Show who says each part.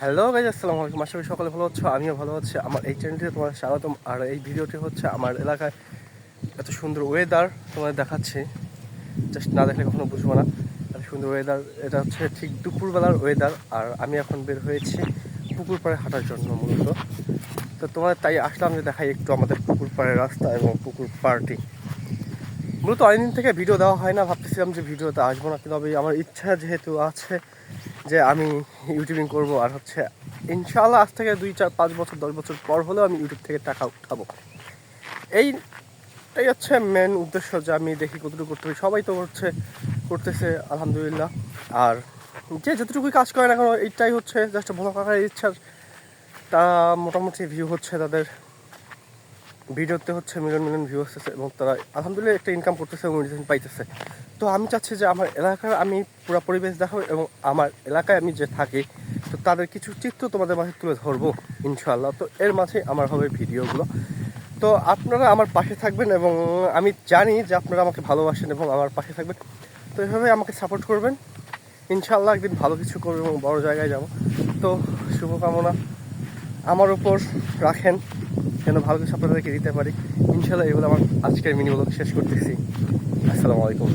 Speaker 1: Hello guys আসসালামু আলাইকুম। আশা করি সকলে ভালো হচ্ছে আমিও ভালো হচ্ছে আমার এই চ্যানেলটিতে তোমার স্বাগতম। আর এই ভিডিওটি হচ্ছে আমার এলাকায় এত সুন্দর ওয়েদার তোমাদের দেখাচ্ছি। জাস্ট না দেখলে কখনো বুঝব না। এত সুন্দর ওয়েদার এটা হচ্ছে ঠিক দুপুরবেলার ওয়েদার আর আমি এখন বের হয়েছি পুকুর পাড়ে হাঁটার জন্য মূলত। তো তোমাদের তাই আসলাম যে দেখাই একটু আমাদের পুকুর পাড়ের রাস্তা এবং পুকুর পাড়টি। মূলত অনেকদিন থেকে ভিডিও দেওয়া হয় না, ভাবতেছিলাম যে ভিডিওতে আসব না, কিন্তু আমার ইচ্ছা যেহেতু আছে যে আমি ইউটিউবিং করব আর হচ্ছে ইনশাআল্লাহ আজ থেকে দুই চার পাঁচ বছর, দশ বছর পর হলেও আমি ইউটিউব থেকে টাকা উঠাবো। এই এটাই হচ্ছে মেন উদ্দেশ্য যে আমি দেখি কতটুকু করতে পারি। সবাই তো হচ্ছে করতেছে, আলহামদুলিল্লাহ। আর যে যতটুকুই কাজ করে না কেন, এইটাই হচ্ছে জাস্ট ভালো কাকার ইচ্ছা তা মোটামুটি ভিউ হচ্ছে তাদের ভিডিওতে হচ্ছে মিলিয়ন মিলিয়ন ভিউ আসতেছে এবং তারা আলহামদুলিল্লাহ একটা ইনকাম করতেছে এবং রিটার্ন পাইতেছে। তো আমি চাচ্ছি যে আমার এলাকার আমি পুরো পরিবেশ দেখাবো এবং আমার এলাকায় আমি যে থাকি, তো তাদের কিছু চিত্র তোমাদের মাঝে তুলে ধরবো, ইনশাআল্লাহ। তো এর মাঝে আমার হবে ভিডিওগুলো তো আপনারা আমার পাশে থাকবেন এবং আমি জানি যে আপনারা আমাকে ভালোবাসেন এবং আমার পাশে থাকবেন। তো এভাবে আমাকে সাপোর্ট করবেন। ইনশাআল্লাহ একদিন ভালো কিছু করব এবং বড় জায়গায় যাব। তো শুভকামনা। আমার উপর রাখেন। যেন ভালো কিছু আপনাদেরকে দিতে পারি। ইনশাল্লাহ এগুলো আমার আজকের মিনি শেষ করতেছি। আসসালামু আলাইকুম।